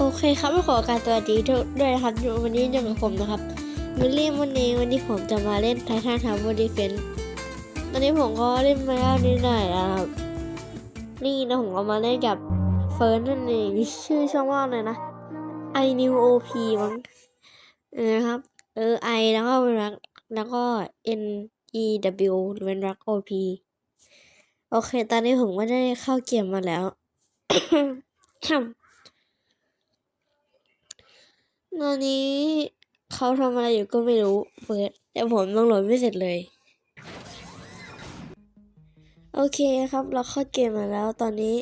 โอเคครับขอการสวัสดีทุกด้วยนะครับวันนี้อยู่กับผมนะครับมิลลี่วันนี้วันนี้ผมจะมาเล่นไททันทาวเวอร์ดีเฟนตอนนี้ผมก็เล่นมาแล้วนิดหน่อยแล้วครับ นี่นะผมก็มาเล่นกับเฟิร์นนั่นเองชื่อช่องว่าอะไรนะ i new op มั้งเออนะครับ เออ i แล้วก็เวนรักแล้วก็ n e w เวนรัก op โอเค ตอนนี้ผมก็ได้เข้าเกมมาแล้ว ตอนนี้เขาทำอะไรอยู่ก็ไม่รู้เปิดแต่ผมต้องโหลดไม่เสร็จเลย โอเคครับ เราเข้าเกมมาแล้วตอนนี้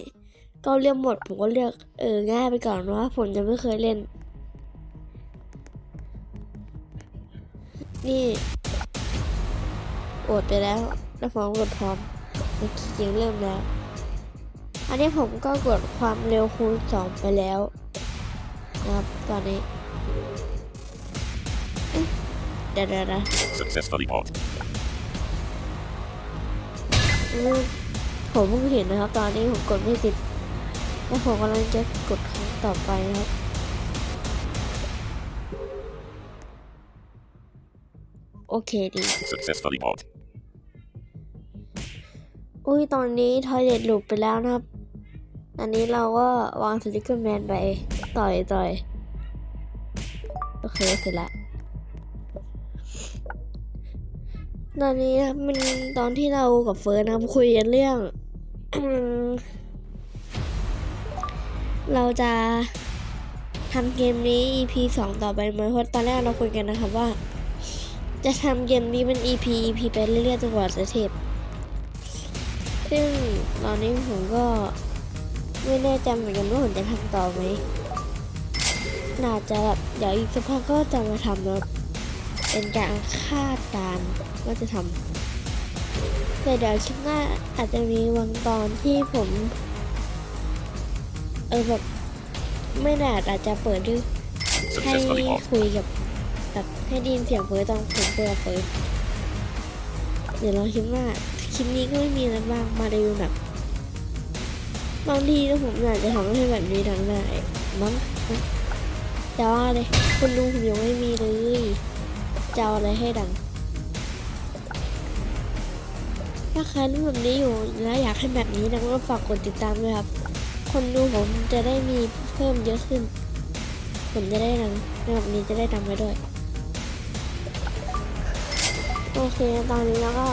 ก็เลือกหมดผมก็เลือกเออง่ายไปก่อนว่าผมจะไม่เคยเล่น นี่โอดไปแล้วแล้วผมกดพร้อมโอเคเกมเริ่มแล้ว อันนี้ผมก็กดความเร็วคูณสองไปแล้วนะครับตอนนี้ เอ๊ะเดี๋ยวเดี๋ยวเดี๋ยว Successfully bought. อืมผมเพิ่งเห็นนะครับ ตอนนี้ผมกดไม่ติด แล้วผมกำลังจะกดครั้งต่อไปนะครับ โอเคดี Successfully bought. อุ้ยตอนนี้ทอยเล็ตหลุดไปแล้วนะครับ อันนี้เราก็วางสติกเกอร์แมนไป ต่อยต่อยโอ เคเสร็จละตอนนี้นะมันตอนที่เรากับเฟิร์นนะครับคุยกันเรื่อง เราจะทำเกมนี้ EP สองต่อไปไหมเพราะตอนแรกเราคุยกันนะครับว่า จะทำเกมนี้เป็น EP EP ไปเรื่อยๆจนกว่าจะเทปซึ่งตอนนี้ผมก็ไม่แน่ใจเหมือนกันว่าผมจะทำต่อไหมน่าจะแบบ เดี๋ยวอีกสักพักก็จะมาทำแล้วเป็นการคาดการณ์ว่าจะทำแต่เดี๋ยวคลิปหน้าอาจจะมีบางตอนที่ผม เออแบบไม่แน่อาจจะเปิดด้วยให้ Successfully bought. คุยกับแบบให้ไดยินเสียงเฟิร์สตอนผมคุยกับเฟิร์สเดี๋ยวเราคลิปหน้าคลิปนี้ก็ไม่มีอะไรมากมารีวิวแบบบางทีนะผมอยากจะทำให้แบบนี้ดังได้มั้งนะ แต่ว่าเลยคนดูผมยังไม่มีเลยจะเอาอะไรให้ดัง ถ้าใครรู้แบบนี้อยู่และอยากให้แบบนี้ดังก็ฝากกดติดตามด้วยครับ คนดูผมจะได้มีเพิ่มเยอะขึ้น ผมจะได้ดังแบบนี้จะได้ดังไปด้วย โอเคตอนนี้แล้วก็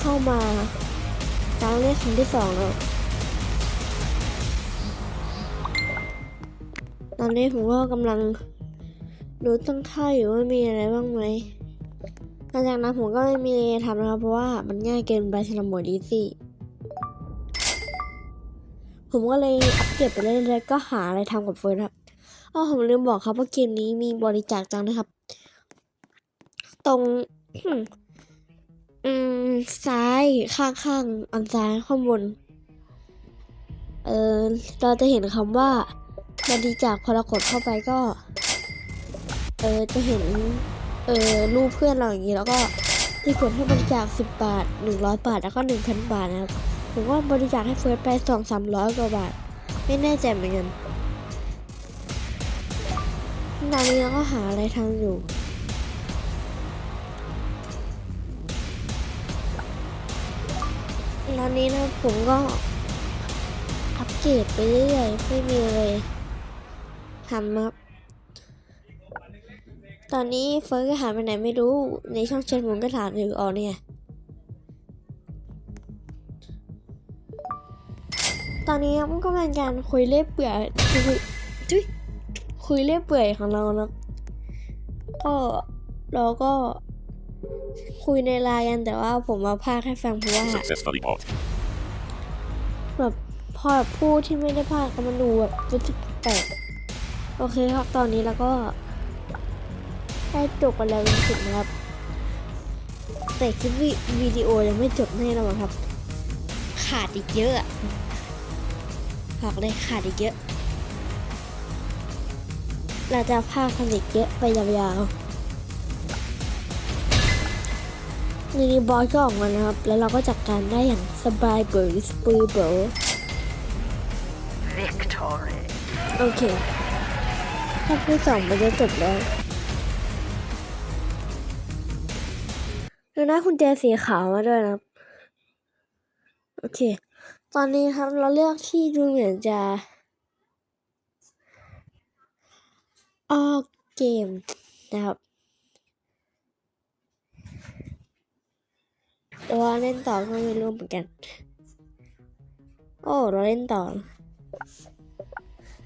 เข้ามาการเรียกครั้งที่สองแล้ว อนนี้ผมก็กำลังดูตั้งค่าอยู่ว่ามีอะไรบ้างไหมหลังจากนั้นผมก็ไม่มีอะไรทำนะครับ เพราะว่ามันง่ายเกินไปสำหรับโหมดอีซี่ผมก็เลยอัปเกรดไปเรื่อยๆก็หาอะไรทำกับเฟิร์นครับอ๋อผมลืมบอกครับว่าเกมนี้มีบริจาคจังนะครับ ตรงอืมซ้ายข้างข้างอันซ้ายข้างบน เออเราจะเห็นคำว่า บริจาคพอเรากดเข้าไปก็ เออจะเห็น เออรูปเพื่อนเราอย่างนี้แล้วก็ที่กดให้บริจาคสิบบาทหนึ่งร้อยบาท แล้วก็หนึ่งพันบาทนะครับ ผมว่าบริจาคให้เฟิร์สไปสองสามร้อยกว่าบาท ไม่แน่ใจเหมือนกันตอนนี้เราก็หาอะไรทำอยู่ ตอนนี้นะผมก็อัปเกรดไปเรื่อยๆไม่มีอะไร ทำครับ ตอนนี้เฟิร์สก็หายไปไหนไม่รู้ ในช่องเชนผมก็ถามอยู่อ๋อเนี่ย ตอนนี้มันก็เป็นการคุยเล่เปื่อยคุยจุ๊ยคุยเล่เปื่อยของเรานะก็เราก็คุยในไลน์กันแต่ว่าผมมาพากให้ฟังเพราะว่าแบบพอแบบพูดที่ไม่ได้พากก็มันดูแบบรู้สึกแปลก โอเคครับตอนนี้แล้วก็ได้จบกันแล้วรู้สึกนะครับ แต่คลิปวิวิดีโอยังไม่จบแน่นอนครับ ขาดอีกเยอะอะบอกเลยขาดอีกเยอะ เราจะพากย์กันอีกเยอะไปยาวๆนี่บอสก็ออกมานะครับ แล้วเราก็จัดการได้อย่างสบายเบิร์สปือเบิร์ victory. โอเค ถ้าที่สองมันจะจบแล้วดูนะคุณแจสีขาวมาด้วยนะโอเค ตอนนี้ครับเราเลือกที่ดูเหมือนจะออกเกมนะครับแต่ว่าเล่นต่อก็ไม่รู้เหมือนกัน โอ้ เราเล่นต่อ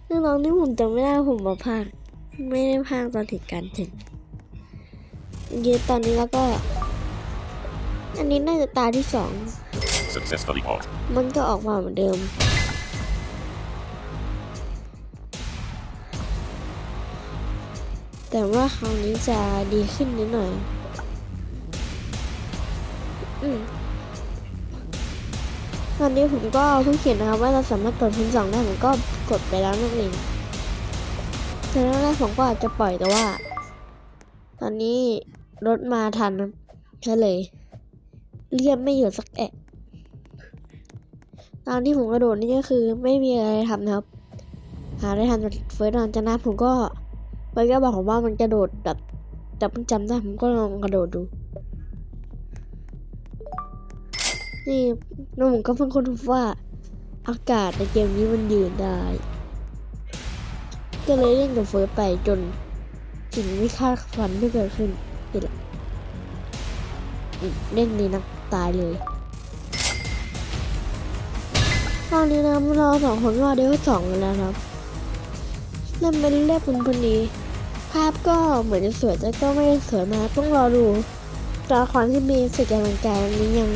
เรื่องน้องที่ผมจำไม่ได้ผมมาพากย์ไม่ได้พากย์ตอนเหตุการณ์ถึงยืนตอนนี้แล้วก็ อันนี้น่าจะตาที่สอง Successfully bought. มันก็ออกมาเหมือนเดิม แต่ว่าคราวนี้จะดีขึ้นนิดหน่อย อืม ตอนนี้ผมก็เพิ่งเขียนนะครับว่าเราสามารถกดพื้นสองได้ผมก็กดไปแล้วนั่นเองแต่แรกผมก็อาจจะปล่อยแต่ว่า ตอนนี้รถมาทันนะก็เลยเรียบไม่อยู่สักแอะตอนที่ผมกระโดดนี่ก็คือไม่มีอะไรทำนะครับ หาได้ทันเฟิร์สหลังจากนั้นผมก็เฟิร์สก็บอกผมว่ามันกระโดดแบบแต่ผมจำได้ผมก็ลองกระโดดดู นี่แล้วผมก็เพิ่งค้นพบว่าอากาศในเกมนี้มันยืนได้ ก็เลยเล่นกับเฟิร์สไปจนสิ่งไม่คาดฝันที่เกิดขึ้นนี่แหละเล่นนี้นักตายเลยตอนนี้นะเราสองคนรอเดียวสองแล้วครับ เล่นเป็นเรียบเป็นพอดีภาพก็เหมือนจะสวยแต่ก็ไม่ได้สวยมากต้องรอดูตัวละครที่มีสึกกำลังใจอันนี้ยัง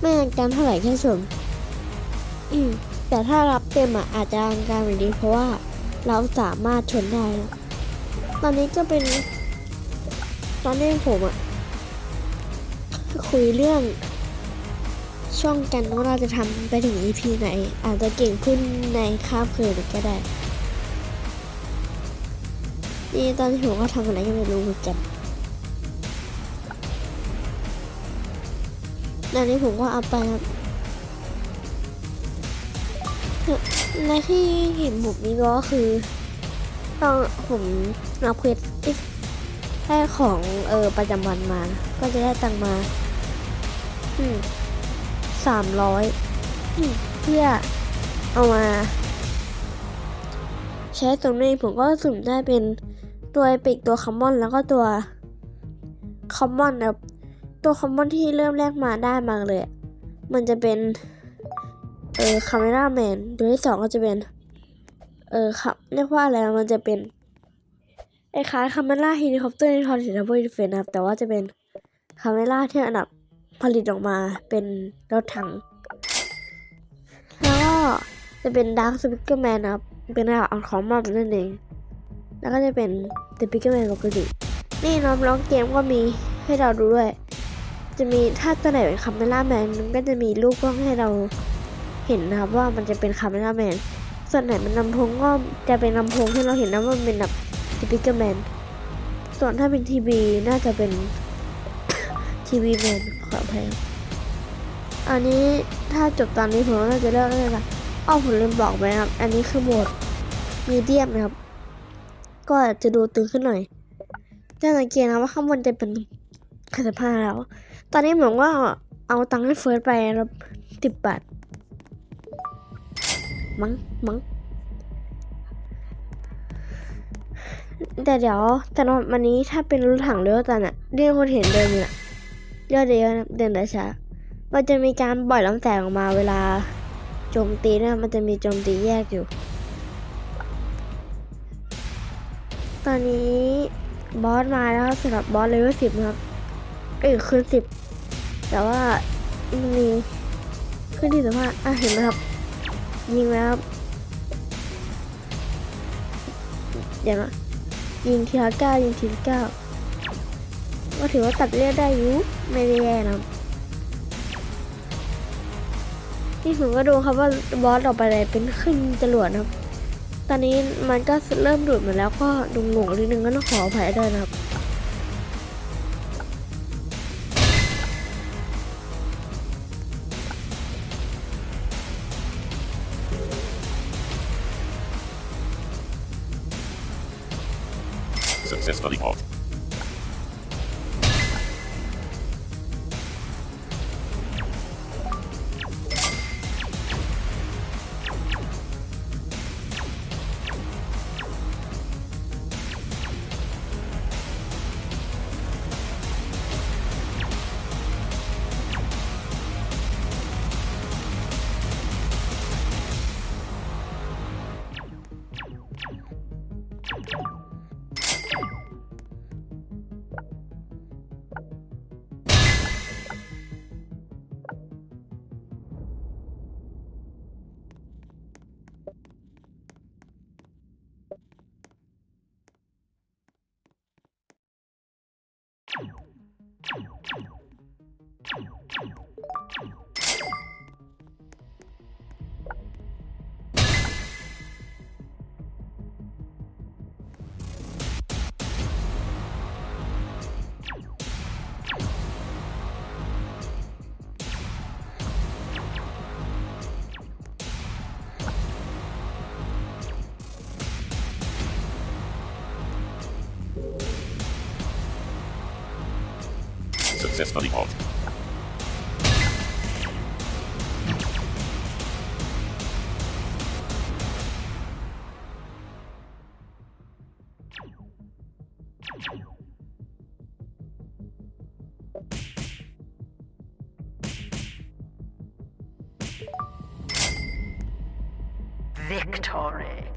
ไม่อลังการเท่าไหร่แค่ชมอืมแต่ถ้ารับเต็มอะอาจจะอลังการกว่านี้เพราะว่าเราสามารถชนได้ ตอนนี้ก็เป็น ตอนนี้ผมอะคุยเรื่อง ช่องกันว่าเราจะทำไปถึง EP ไหน อาจจะเก่งขึ้นในข้ามคืนก็ได้ นี่ตอนที่ผมก็ทำอะไรก็ไม่รู้เหมือนกัน ตอนนี้ผมก็เอาไปครับในที่เห็นผมนี้ก็คือตอนผมรับเควสได้ของเออประจำวันมา ก็จะได้ตังมาสามร้อยเพื่อเอามา ใช้ตรงนี้ผมก็สุ่มได้เป็นตัวปิกตัวคอมมอนแล้วก็ตัวคอมมอนนะครับ ตัวคอมมอนที่เริ่มแรกมาได้มาเลย มันจะเป็น เออคาเมราแมนตัวที่สองก็จะเป็น เออครับเรียกว่าอะไรมันจะเป็นไอ้คล้ายคาเมราเฮลิคอปเตอร์ในทอนสิทับเบิลดิเฟนนะครับแต่ว่าจะเป็นคาเมราที่อันดับผลิตออกมาเป็นรถถัง แล้วก็จะเป็นดาร์คสปิเกอร์แมนนะครับ เป็นระดับอของมอบนั่นเอง แล้วก็จะเป็นสปิเกอร์แมนปกติ นี่น้องร้องเกมก็มีให้เราดูด้วย จะมีถ้าตัวไหนเป็นคาเมล่าแมนมันก็จะมีรูปกล้องให้เราเห็นนะครับว่ามันจะเป็นคาเมล่าแมนส่วนไหนมันลำโพงก็จะเป็นลำโพงให้เราเห็นนะว่ามันเป็นแบบสปิเกอร์แมนส่วนถ้าเป็นทีวีน่าจะเป็นทีวีแมนขออภัยครับอันนี้ถ้าจบตอนนี้ผมก็น่าจะเลิกเลยค่ะอ้อผมลืมบอกไปครับ อันนี้คือโหมดมีเดียมนะครับ ก็จะดูตึงขึ้นหน่อยจะสังเกตนะว่าข้างบนจะเป็นขนาดผ้าแล้ว ตอนนี้ผมว่าเอาตังค์ให้เฟิร์สไปแล้วสิบบาท มั้งมั้งแต่เดี๋ยวแต่วันนี้ถ้าเป็นรถถังเรือตันอะเรียกคนเห็นเดินอยู่น่ะเลือดเยอะนะเดินได้ช้ามันจะมีการปล่อยลำแสงออกมาเวลาโจมตีนะมันจะมีโจมตีแยกอยู่ ตอนนี้บอสมาแล้วสำหรับบอสเลเวลสิบครับ เอ้ยขึ้นสิบแต่ว่ามันมีขึ้นที่สิบห้าอะเห็นไหมครับ ยิงแล้วครับเดี๋ยวนะยิงทีละเก้ายิงทีละเก้าก็ถือว่าตัดเลือดได้อยู่ไม่ได้แย่นะนี่ผมก็ดูครับว่าบอสออกไปอะไรเป็นขึ้นจรวดนะครับ ตอนนี้มันก็เริ่มดูดมาแล้วก็ดุงหงนิดนึงก็ต้องขออภัยด้วยนะครับ Access the default. Access the default. Victory.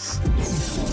Peace.